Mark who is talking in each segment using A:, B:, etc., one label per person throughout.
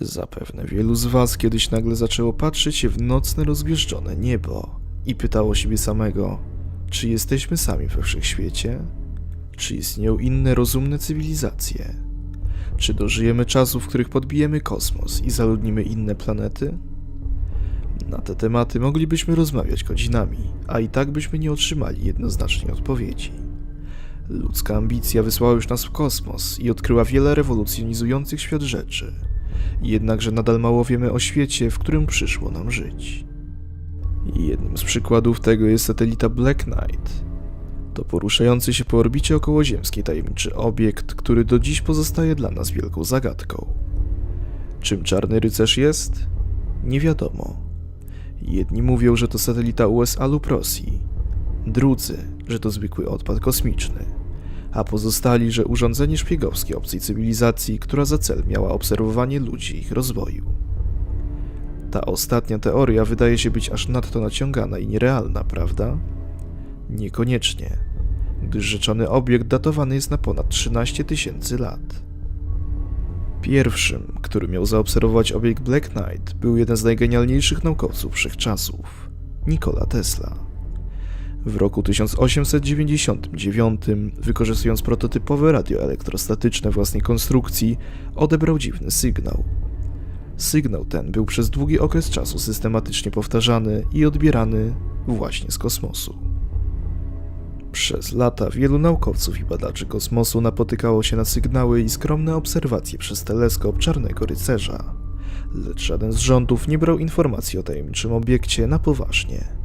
A: Zapewne wielu z was kiedyś nagle zaczęło patrzeć się w nocne, rozgwieżdżone niebo i pytało siebie samego, czy jesteśmy sami we wszechświecie? Czy istnieją inne rozumne cywilizacje? Czy dożyjemy czasów, w których podbijemy kosmos i zaludnimy inne planety? Na te tematy moglibyśmy rozmawiać godzinami, a i tak byśmy nie otrzymali jednoznacznej odpowiedzi. Ludzka ambicja wysłała już nas w kosmos i odkryła wiele rewolucjonizujących świat rzeczy. Jednakże nadal mało wiemy o świecie, w którym przyszło nam żyć. Jednym z przykładów tego jest satelita Black Knight. To poruszający się po orbicie okołoziemskiej tajemniczy obiekt, który do dziś pozostaje dla nas wielką zagadką. Czym Czarny Rycerz jest? Nie wiadomo. Jedni mówią, że to satelita USA lub Rosji, drudzy, że to zwykły odpad kosmiczny, a pozostali, że urządzenie szpiegowskie obcej cywilizacji, która za cel miała obserwowanie ludzi i ich rozwoju. Ta ostatnia teoria wydaje się być aż nadto naciągana i nierealna, prawda? Niekoniecznie, gdyż rzeczony obiekt datowany jest na ponad 13 tysięcy lat. Pierwszym, który miał zaobserwować obiekt Black Knight, był jeden z najgenialniejszych naukowców wszechczasów Nikola Tesla. W roku 1899, wykorzystując prototypowe radio elektrostatyczne własnej konstrukcji, odebrał dziwny sygnał. Sygnał ten był przez długi okres czasu systematycznie powtarzany i odbierany właśnie z kosmosu. Przez lata wielu naukowców i badaczy kosmosu napotykało się na sygnały i skromne obserwacje przez teleskop Czarnego Rycerza, lecz żaden z rządów nie brał informacji o tajemniczym obiekcie na poważnie.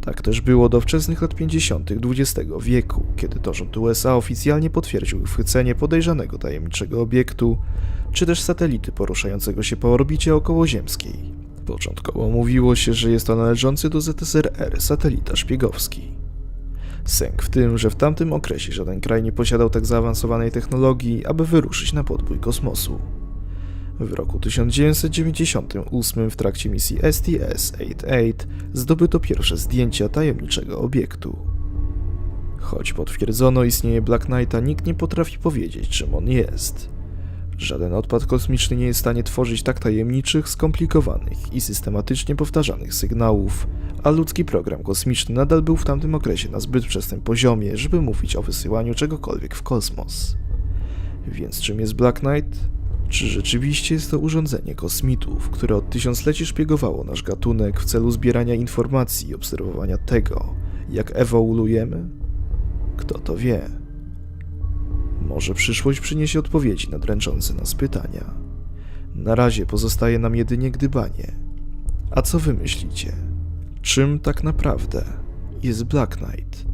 A: Tak też było do wczesnych lat 50. XX wieku, kiedy to rząd USA oficjalnie potwierdził uchwycenie podejrzanego tajemniczego obiektu, czy też satelity poruszającego się po orbicie okołoziemskiej. Początkowo mówiło się, że jest to należący do ZSRR satelita szpiegowski. Sęk w tym, że w tamtym okresie żaden kraj nie posiadał tak zaawansowanej technologii, aby wyruszyć na podbój kosmosu. W roku 1998 w trakcie misji STS-88 zdobyto pierwsze zdjęcia tajemniczego obiektu. Choć potwierdzono istnienie Black Knighta, nikt nie potrafi powiedzieć, czym on jest. Żaden odpad kosmiczny nie jest w stanie tworzyć tak tajemniczych, skomplikowanych i systematycznie powtarzanych sygnałów, a ludzki program kosmiczny nadal był w tamtym okresie na zbyt wczesnym poziomie, żeby mówić o wysyłaniu czegokolwiek w kosmos. Więc czym jest Black Knight? Czy rzeczywiście jest to urządzenie kosmitów, które od tysiącleci szpiegowało nasz gatunek w celu zbierania informacji i obserwowania tego, jak ewoluujemy? Kto to wie? Może przyszłość przyniesie odpowiedzi na dręczące nas pytania. Na razie pozostaje nam jedynie gdybanie. A co wy myślicie? Czym tak naprawdę jest Black Knight?